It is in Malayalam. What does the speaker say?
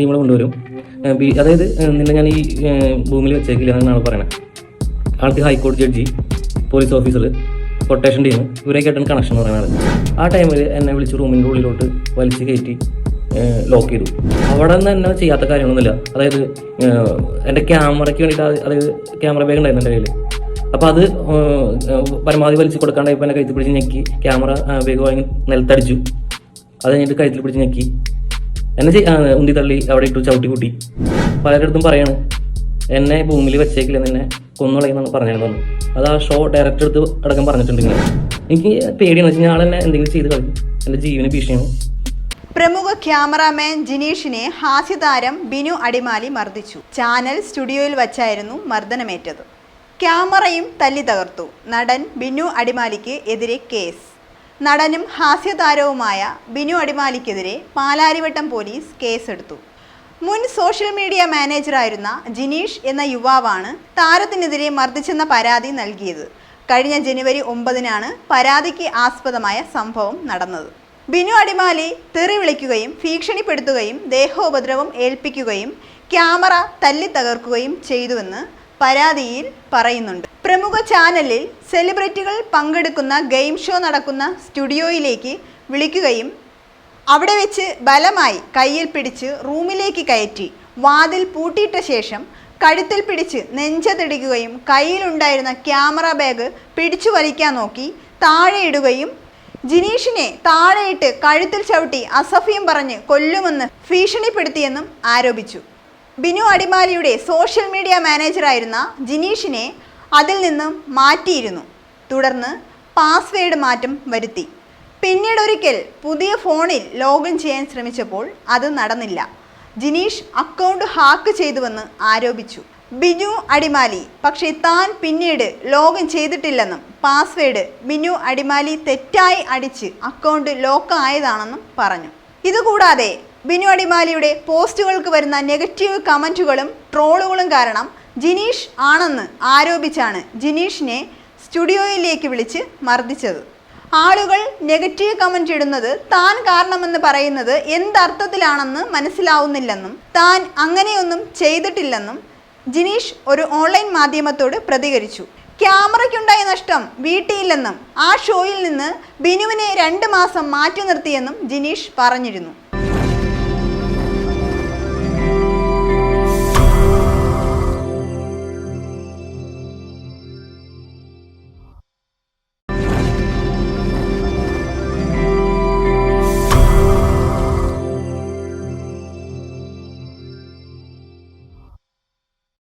ടീമുകൾ കൊണ്ടുവരും. അതായത് നിന്നെ ഞാൻ ഈ ഭൂമിയിൽ വെച്ചേക്കില്ല എന്നാണ് പറയുന്നത് ആൾക്ക് ഹൈക്കോടതി judge police officer quotation team ഇവരെയൊക്കെയായിട്ടാണ് connection എന്ന് പറയുന്നത്. ആ ടൈമിൽ എന്നെ വിളിച്ച് റൂമിന്റെ ഉള്ളിലോട്ട് വലിച്ച് കയറ്റി ലോക്ക് ചെയ്തു. അവിടെ നിന്ന് എന്നെ ചെയ്യാത്ത കാര്യങ്ങളൊന്നുമില്ല. അതായത് എന്റെ ക്യാമറയ്ക്ക് വേണ്ടിയിട്ട് അത് അതായത് ക്യാമറ ബാഗ് ഉണ്ടായിരുന്നു എന്റെ കയ്യിൽ അപ്പോൾ അത് പരമാവധി വലിച്ചു കൊടുക്കാണ്ടായപ്പോൾ എന്നെ കഴുത്തിൽ പിടിച്ച് ഞെക്കി ക്യാമറ ബാഗ് വാങ്ങി നിലത്തടിച്ചു. അത് കഴിഞ്ഞിട്ട് കഴുത്തിൽ പിടിച്ച് ഞെക്കി. എന്നെ ഉന്തി തള്ളി അവിടെ ഇട്ടു ചവിട്ടി കൂട്ടി. പലരിടത്തും പറയാണ് എന്നെ ഭൂമിയിൽ വെച്ചേക്കില്ല നിന്നെ കൊന്നുകളയെന്നാണ് പറഞ്ഞിരുന്നു അത് ആ ഷോ ഡയറക്ടർ എടുത്ത് അടക്കം പറഞ്ഞിട്ടുണ്ട് എനിക്ക് പേടിയാണ് വെച്ചാൽ ഞാൻ എന്നെ എന്തെങ്കിലും ചെയ്ത് കളയും എന്റെ ജീവന് ഭീഷണിയാണ്. പ്രമുഖ ക്യാമറാമാൻ ജിനീഷിനെ ഹാസ്യതാരം ബിനു അടിമാലി മർദ്ദിച്ചു. ചാനൽ സ്റ്റുഡിയോയിൽ വച്ചായിരുന്നു മർദ്ദനമേറ്റത്. ക്യാമറയും തല്ലി തകർത്തു. നടൻ ബിനു അടിമാലിക്ക് എതിരെ കേസ്. നടനും ഹാസ്യതാരവുമായ ബിനു അടിമാലിക്കെതിരെ പാലാരിവട്ടം പോലീസ് കേസെടുത്തു. മുൻ സോഷ്യൽ മീഡിയ മാനേജറായിരുന്ന ജിനീഷ് എന്ന യുവാവാണ് താരത്തിനെതിരെ മർദ്ദിച്ചെന്ന പരാതി നൽകിയത്. കഴിഞ്ഞ ജനുവരി ഒമ്പതിനാണ് പരാതിക്ക് ആസ്പദമായ സംഭവം നടന്നത്. ബിനു അടിമാലി തെറി വിളിക്കുകയും ഭീഷണിപ്പെടുത്തുകയും ദേഹോപദ്രവം ഏൽപ്പിക്കുകയും ക്യാമറ തല്ലി തകർക്കുകയും ചെയ്തുവെന്ന് പരാതിയിൽ പറയുന്നുണ്ട്. പ്രമുഖ ചാനലിൽ സെലിബ്രിറ്റികൾ പങ്കെടുക്കുന്ന ഗെയിം ഷോ നടക്കുന്ന സ്റ്റുഡിയോയിലേക്ക് വിളിക്കുകയും അവിടെ വെച്ച് ബലമായി കയ്യിൽ പിടിച്ച് റൂമിലേക്ക് കയറ്റി വാതിൽ പൂട്ടിയിട്ട ശേഷം കഴുത്തിൽ പിടിച്ച് നെഞ്ചതിടിക്കുകയും കയ്യിലുണ്ടായിരുന്ന ക്യാമറ ബാഗ് പിടിച്ചു വലിക്കാൻ നോക്കി താഴെയിടുകയും ജിനീഷിനെ താഴെയിട്ട് കഴുത്തിൽ ചവിട്ടി അസഫിയും പറഞ്ഞ് കൊല്ലുമെന്ന് ഭീഷണിപ്പെടുത്തിയെന്നും ആരോപിച്ചു. ബിനു അടിമാലിയുടെ സോഷ്യൽ മീഡിയ മാനേജറായിരുന്ന ജിനീഷിനെ അതിൽ നിന്നും മാറ്റിയിരുന്നു. തുടർന്ന് പാസ്വേഡ് മാറ്റം വരുത്തി. പിന്നീട് ഒരിക്കൽ പുതിയ ഫോണിൽ ലോഗിൻ ചെയ്യാൻ ശ്രമിച്ചപ്പോൾ അത് നടന്നില്ല. ജിനീഷ് അക്കൗണ്ട് ഹാക്ക് ചെയ്തുവെന്ന് ആരോപിച്ചു. ബിനു അടിമാലി പക്ഷേ താൻ പിന്നീട് ലോഗിൻ ചെയ്തിട്ടില്ലെന്നും പാസ്വേഡ് ബിനു അടിമാലി തെറ്റായി അടിച്ച് അക്കൗണ്ട് ലോക്ക് ആയതാണെന്നും പറഞ്ഞു. ഇതുകൂടാതെ ബിനു അടിമാലിയുടെ പോസ്റ്റുകൾക്ക് വരുന്ന നെഗറ്റീവ് കമന്റുകളും ട്രോളുകളും കാരണം ജിനീഷ് ആണെന്ന് ആരോപിച്ചാണ് ജിനീഷിനെ സ്റ്റുഡിയോയിലേക്ക് വിളിച്ച് മർദ്ദിച്ചത്. ആളുകൾ നെഗറ്റീവ് കമന്റ് ഇടുന്നത് താൻ കാരണമെന്ന് പറയുന്നത് എന്തർത്ഥത്തിലാണെന്ന് മനസ്സിലാവുന്നില്ലെന്നും താൻ അങ്ങനെയൊന്നും ചെയ്തിട്ടില്ലെന്നും ജിനീഷ് ഒരു ഓൺലൈൻ മാധ്യമത്തോട് പ്രതികരിച്ചു. ക്യാമറയ്ക്കുണ്ടായ നഷ്ടം വീട്ടിയില്ലെന്നും ആ ഷോയിൽ നിന്ന് ബിനുവിനെ രണ്ട് മാസം മാറ്റി നിർത്തിയെന്നും ജിനീഷ് പറഞ്ഞിരുന്നു.